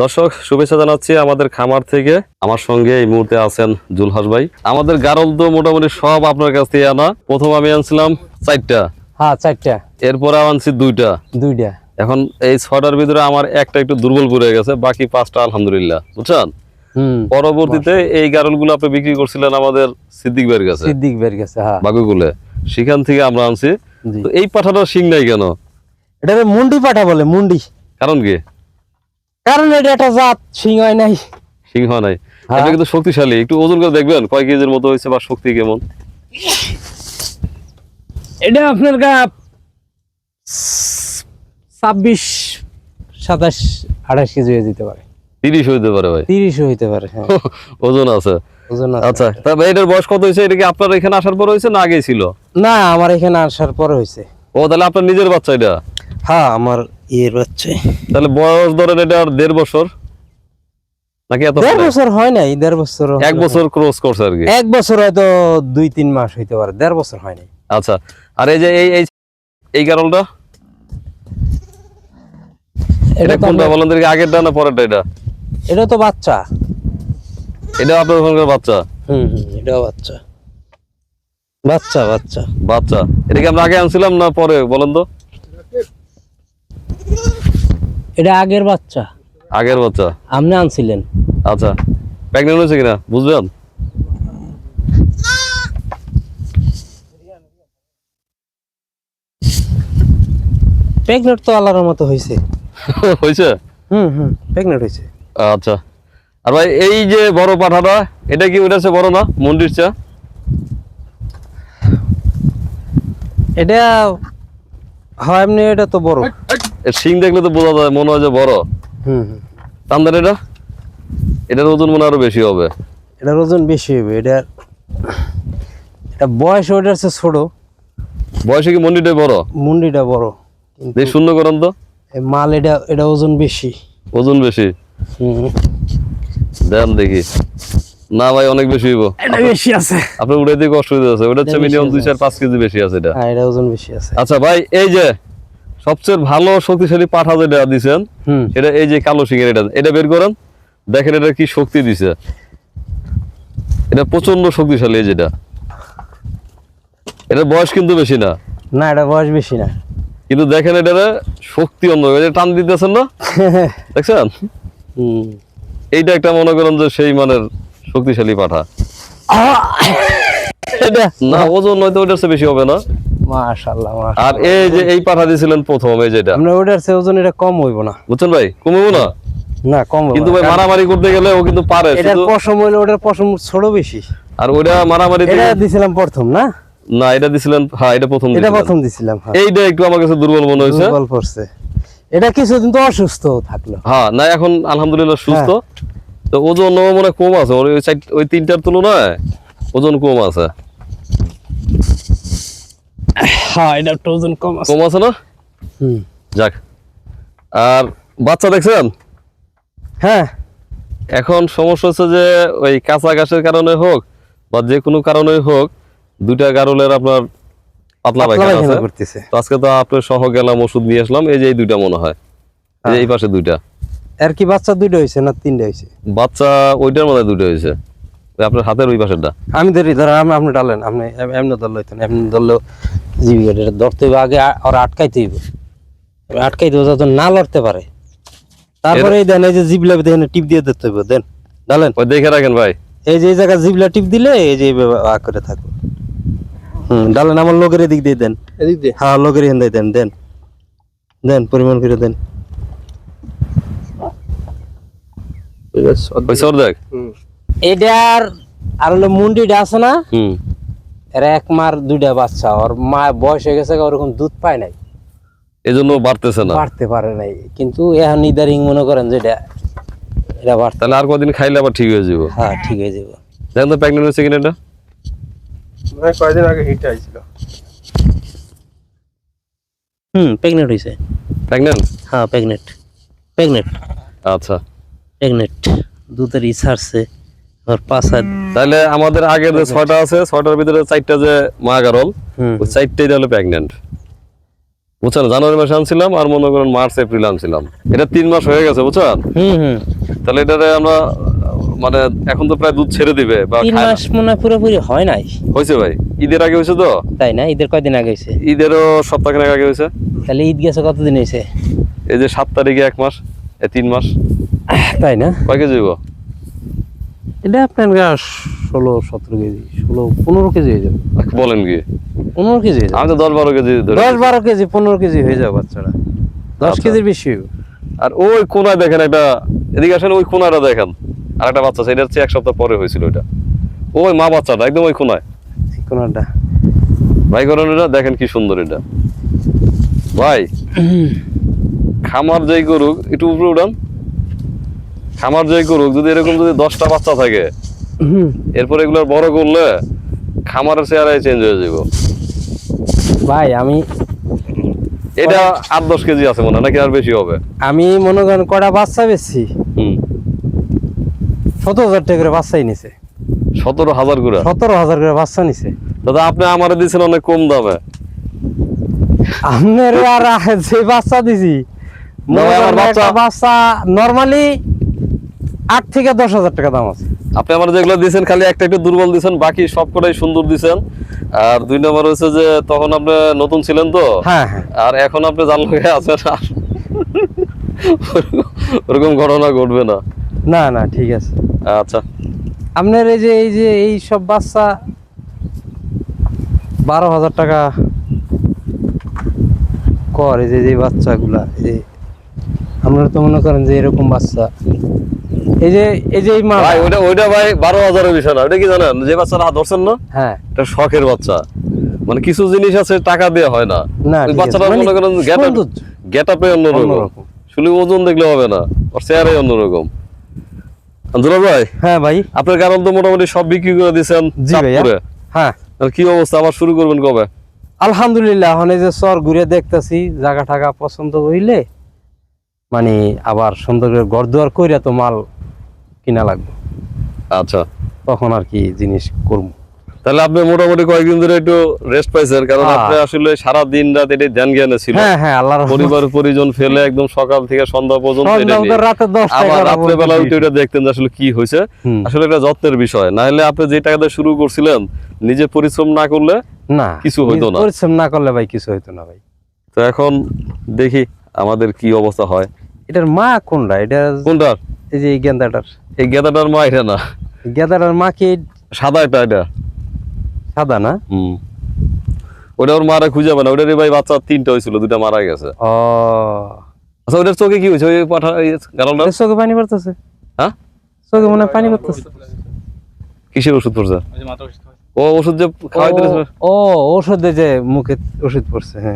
দর্শক শুভেচ্ছা জানাচ্ছি আমাদের খামার থেকে। আমার সঙ্গে এই মুহূর্তে আছেন জুলহাস ভাই। আমাদের গারল তো মোটামুটি সব আপনার কাছ থেকে আনা। প্রথম আমি আনছিলাম চারটা। হ্যাঁ চারটা। এরপরে আনছি দুইটা। দুইটা। এখন এই ছটার ভিতরে আমার একটা একটু দুর্বল পড়ে গেছে বাকি পাঁচটা আলহামদুলিল্লাহ। বুঝছেন? পরবর্তীতে এই গারলগুলো আপনি বিক্রি করছিলেন আমাদের সিদ্দিক ভাইয়ের কাছে। সিদ্দিক বের গেছে হ্যাঁ। বাগুগুলে সেখান থেকে আমরা আনছি। তো এই পাঠাটা শিং নাই কেন? এটা মুন্ডি পাঠা বলে মুন্ডি। কারণ কি? কারণ এটা একটা জাত সিং হয় নাই। সিংহ নাই। হ্যাঁ। এটা কিন্তু শক্তিশালী একটু ওজন করে দেখবেন কয় কেজির মতো হয়েছে বা শক্তি কেমন। এটা আপনার গা ছাব্বিশ সাতাশ আঠাশ কেজি হয়ে যেতে পারে। তিরিশ হইতে পারে ভাই। তিরিশ হইতে পারে হ্যাঁ। ওজন আছে। আচ্ছা তা ভাই এটার বয়স কত হয়েছে? এটা কি আপনার এখানে আসার পর হয়েছে না আগেই ছিল? না আমার এখানে আসার পরে হয়েছে। ও তাহলে আপনার নিজের বাচ্চা এটা? হ্যাঁ আমার ইয়ের হচ্ছে তাহলে বয়স ধরেন এটা আর দেড় বছর? নাকি এত দেড় বছর হয় নাই দেড় বছর এক বছর ক্রস করছে আর কি? এক বছর হয়তো দুই তিন মাস হইতে পারে দেড় বছর হয় নাই। আচ্ছা আর এই যে এই এই এই কারণটা? এটা কোনটা? বলেন দেখি আগেরটা না পরেরটা এটা? এটা তো বাচ্চা। এটা আপনার ওখানকার বাচ্চা? হুম হুম এটাও বাচ্চা। বাচ্চা বাচ্চা। বাচ্চা। এটা কি আমরা আগে আনছিলাম না পরে? বলেন তো। এটা আগের বাচ্চা। আগের বাচ্চা? আপনি আনছিলেন। আচ্ছা। প্রেগনেন্ট হয়েছে কিনা? বুঝবেন? প্রেগনেন্ট তো আল্লাহর মতো হয়েছে। হয়েছে? হুম হুম প্রেগনেন্ট হয়েছে। আচ্ছা। আর ভাই এই যে বড় পাঠাটা এটা কি হচ্ছে বড় না? মন্দির চা এটা হয় এমনি এটা তো বড়। এর শিং দেখলে তো বোঝা যায় মনে হয় যে বড়। হুম। হুম তান্দার এটা? এটার ওজন মনে আরও বেশি হবে। এটার ওজন বেশি হবে এটার এটা বয়স ওটার চেয়ে ছোট। বয়সে কি মন্দিরটাই বড়? মুন্ডিটা বড় কিন্তু দেখ শূন্য করেন তো। এই মাল এটা এটা ওজন বেশি। ওজন বেশি। হুম। দেন দেখি। না ভাই অনেক বেশি হইব। এটা বেশি আছে। আপনার উড়ে দিকে কষ্ট হইতে আছে ওটা হচ্ছে এটা মিনিমাম দুই। চার পাঁচ কেজি বেশি আছে এটা। হ্যাঁ এটা ওজন বেশি আছে। আচ্ছা ভাই এই যে সবচেয়ে ভালো শক্তিশালী পাঠা যেটা হুম। এটা এই যে কালো সিংহের এটা এটা বের করেন দেখেন এটা কি শক্তি দিছে। এটা প্রচণ্ড শক্তিশালী এই যেটা। এটার বয়স কিন্তু বেশি না। না এটা বয়স বেশি না। কিন্তু দেখেন এটার শক্তি যে টান দিতেছেন না? দেখছেন? হুম। এইটা একটা মনে করেন যে সেই মানের শক্তিশালী পাঠা। এটা না ওজন হয়তো ওইটার চেয়ে বেশি হবে না। মাশাআল্লাহ আর এই যে এই পাঠা প্রথম এই যেটা। আমরা ওটার চেয়ে ওজন এটা কম হইব না। বুঝছেন ভাই? কমবো না? না কম কিন্তু ভাই মারামারি করতে গেলে ও কিন্তু পারে এটার পশম হইলে ওটার পশম ছোট বেশি। আর ওইটা মারামারি এটা দিছিলাম প্রথম না? না এটা দিছিলেন হ্যাঁ এটা প্রথম এটা প্রথম দিছিলাম হ্যাঁ। এইটা একটু আমার কাছে দুর্বল মনে হয়েছে। দুর্বল পড়ছে। এটা কিছুদিন তো অসুস্থ থাকল। হ্যাঁ না এখন আলহামদুলিল্লাহ সুস্থ। হ্যাঁ। তো ওজন মনে কম আছে ওই ওই তিনটার তুলনায় ওজন কম আছে। হ্যাঁ এটা একটু ওজন কম আছে। কম আছে না? হুম। যাক। আর বাচ্চা দেখছেন? হ্যাঁ। এখন সমস্যা হচ্ছে যে ওই কাঁচা ঘাসের কারণে হোক বা যে কোনো কারণে হোক দুইটা গারলের আপনার পাতলা পাতলা পায়খানা পায়খানা আছে। করতেছে। তো আজকে তো আপনার সহ গেলাম ওষুধ নিয়ে আসলাম এই যে এই দুইটা মনে হয়। এই পাশে দুইটা। আর কি বাচ্চা দুইটা হয়েছে না তিনটা হয়েছে? বাচ্চা ওইটার মধ্যে দুইটা হয়েছে। আপনার হাতের ওই পাশেরটা আমি ধরি ধর আপনি ডালেন আপনি এম- এমনি ধরলে এমনি ধরলেও জীবিকা এটা ধরতে হইবে আগে আ- ওরা আটকাইতে হইব। আটকাইতে হইব যাতে না লড়তে পারে। তারপরে এই দেন এই যে জিবলা দেখেন টিপ দিয়ে দিতে হইব দেন ডালেন। ওই দেখে রাখেন ভাই। এই যে এই জায়গা জিবলা টিপ দিলে এই যে আ করে থাকো হুম ডালেন আমার লোকের এদিক দিয়ে দেন। এদিক দিয়ে? হ্যাঁ লোকের এখান দিয়ে দেন দেন দেন পরিমাণ করে দেন। ঠিক আছে ওই সর দেখ হুম। এটার আর হলো মুন্ডিটা আছে না? হুম। এর এক মার দুইটা বাচ্চা ওর মা বয়স হয়ে গেছে ওরকম দুধ পায় নাই। এজন্য বাড়তেছে না। বাড়তে পারে নাই। কিন্তু এখন ইদারিং মনে করেন যেটা এটা এটা বাড়তে তাহলে আর কদিন খাইলে আবার ঠিক হয়ে যাব। হ্যাঁ ঠিক হয়ে যাবে। দেখেন তো প্রেগনেন্ট হয়েছে কিনা এটা? মানে কয়দিন আগে হিট আইছিল হুম প্রেগনেন্ট হয়েছে। প্রেগনেন্ট হ্যাঁ প্রেগনেন্ট প্রেগনেন্ট আচ্ছা। প্রেগনেন্ট দুধের ইচ্ছা পাঁচা তাহলে আমাদের আগের যে ছয়টা আছে ছয়টার ভিতরে চারটা যে মা গারল হুম। ওই চারটাই হলো প্রেগনেন্ট বুঝছেন? জানুয়ারি মাসে আনছিলাম আর মনে করেন মার্চ এপ্রিল আনছিলাম। এটা তিন মাস হয়ে গেছে বুঝছেন? তাহলে এটারে আমরা মানে এখন তো প্রায় দুধ ছেড়ে দিবে বা তিন মাস মনে পুরোপুরি হয় নাই। হয়েছে ভাই? ঈদের আগে হয়েছে তো? তাই না? ঈদের কয়দিন আগে হয়েছে? ঈদেরও সপ্তাহখানেক আগে হয়েছে। তাহলে ঈদ গেছে কতদিন হয়েছে? এই যে সাত তারিখে এক মাস এ তিন মাস। তাই না? কয় কেজি? এটা আপনার ষোলো সতেরো কেজি ষোলো পনেরো কেজি হয়ে যাবে। বলেন কি? পনেরো কেজি আমি তো দশ বারো কেজি দশ বারো কেজি পনেরো কেজি হয়ে যাবে বাচ্চারা। দশ আচ্ছা। কেজির বেশি আর ওই কোনায় দেখেন একটা এদিকে আসেন ওই কোনাটা দেখেন। আর একটা বাচ্চা এটা হচ্ছে এক সপ্তাহ পরে হয়েছিল ওইটা। ওই মা বাচ্চাটা একদম ওই কোনায়। কোনটা। ভাই করেন এটা দেখেন কি সুন্দর এটা। ভাই খামার যেই গরু একটু উপরে উঠান। খামার যেই করুক যদি এরকম যদি দশটা বাচ্চা থাকে এরপর এগুলো বড় করলে খামারের চেহারাই চেঞ্জ হয়ে যাব ভাই আমি এটা আট দশ কেজি আছে মনে নাকি আর বেশি হবে? আমি মনে করেন কটা বাচ্চা বেশি হুম। সতেরো হাজার টাকা করে বাচ্চাই নিছে। সতেরো হাজার করে? সতেরো হাজার করে বাচ্চা নিছে। দাদা আপনি আমার দিয়েছেন অনেক কম দামে। আপনার আর যে বাচ্চা দিছি বাচ্চা নর্মালি আট থেকে দশ হাজার টাকা দাম আছে। আপনি আমার যেগুলো দিয়েছেন খালি একটা একটু দুর্বল দিয়েছেন বাকি সবকটাই সুন্দর দিয়েছেন। আর দুই নম্বর হচ্ছে যে তখন আপনি নতুন ছিলেন তো? হ্যাঁ হ্যাঁ। আর এখন আপনি জানলে আছেন আর ওরকম ঘটনা ঘটবে না। না না ঠিক আছে। আচ্ছা। আপনার এই যে এই যে এই সব বাচ্চা বারো হাজার টাকা কর এই যে যে বাচ্চাগুলা এই আপনারা তো মনে করেন যে এরকম বাচ্চা এই যে এই যে মা ভাই বারো হাজারের বিষয় না ওইটা কি জানেন? যে বাচ্চারা হাত ধরছেন না হ্যাঁ। এটা শখের বাচ্চা। মানে কিছু জিনিস আছে টাকা দিয়ে হয় না। না ওই বাচ্চাটা মানে করেন গেট আপে অন্যরকম। অন্যরকম। শুধু ওজন দেখলে হবে না ওর চেহারাই অন্যরকম। আন্দুলা ভাই হ্যাঁ ভাই। আপনার কারণ তো মোটামুটি সব বিক্রি করে দিয়েছেন জি ভাইয়া। হ্যাঁ। কি অবস্থা? আবার শুরু করবেন কবে? আলহামদুলিল্লাহ এখন এই যে চর ঘুরে দেখতেছি জায়গা টাকা পছন্দ হইলে মানে আবার সুন্দর করে ঘর দুয়ার কইরা তো মাল কিনা লাগবে। আচ্ছা। তখন আর কি জিনিস করব। তাহলে আপনি মোটামুটি কয়েকদিন ধরে একটু রেস্ট পাইছেন কারণ হ্যাঁ। আপনি আসলে সারা দিন রাত এটাই ধ্যান জ্ঞানে ছিল হ্যাঁ হ্যাঁ আল্লাহর পরিবার পরিজন ফেলে একদম সকাল থেকে সন্ধ্যা পর্যন্ত এটা আবার রাত্রে বেলা উঠে এটা দেখতেন যে আসলে কি হয়েছে। আসলে এটা যত্নের বিষয়। না হলে আপনি যে টাকাতে শুরু করছিলেন নিজে পরিশ্রম না করলে না কিছু হইতো না। পরিশ্রম না করলে ভাই কিছু হইতো না ভাই। তো এখন দেখি আমাদের কি অবস্থা হয়। এটার মা কোনটা এটা কোনটা এই যে এই গেন্দাটার এই গেদাটার মা এটা না গেন্দাটার মা কি সাদা এটা এটা সাদা না হুম ওটা ওর মারা খুঁজে পাবে না ওটারই ভাই বাচ্চা তিনটা হয়েছিল দুটা মারা গেছে ও আচ্ছা ওটার চোখে কি হয়েছে ওই পাঠা এর চোখে পানি পড়তেছে হ্যাঁ চোখে মনে হয় পানি পড়তেছে কিসের ওষুধ পড়ছে ও ওষুধ যে খাওয়াইতে ও ও ওষুধে যে মুখে ওষুধ পড়ছে হ্যাঁ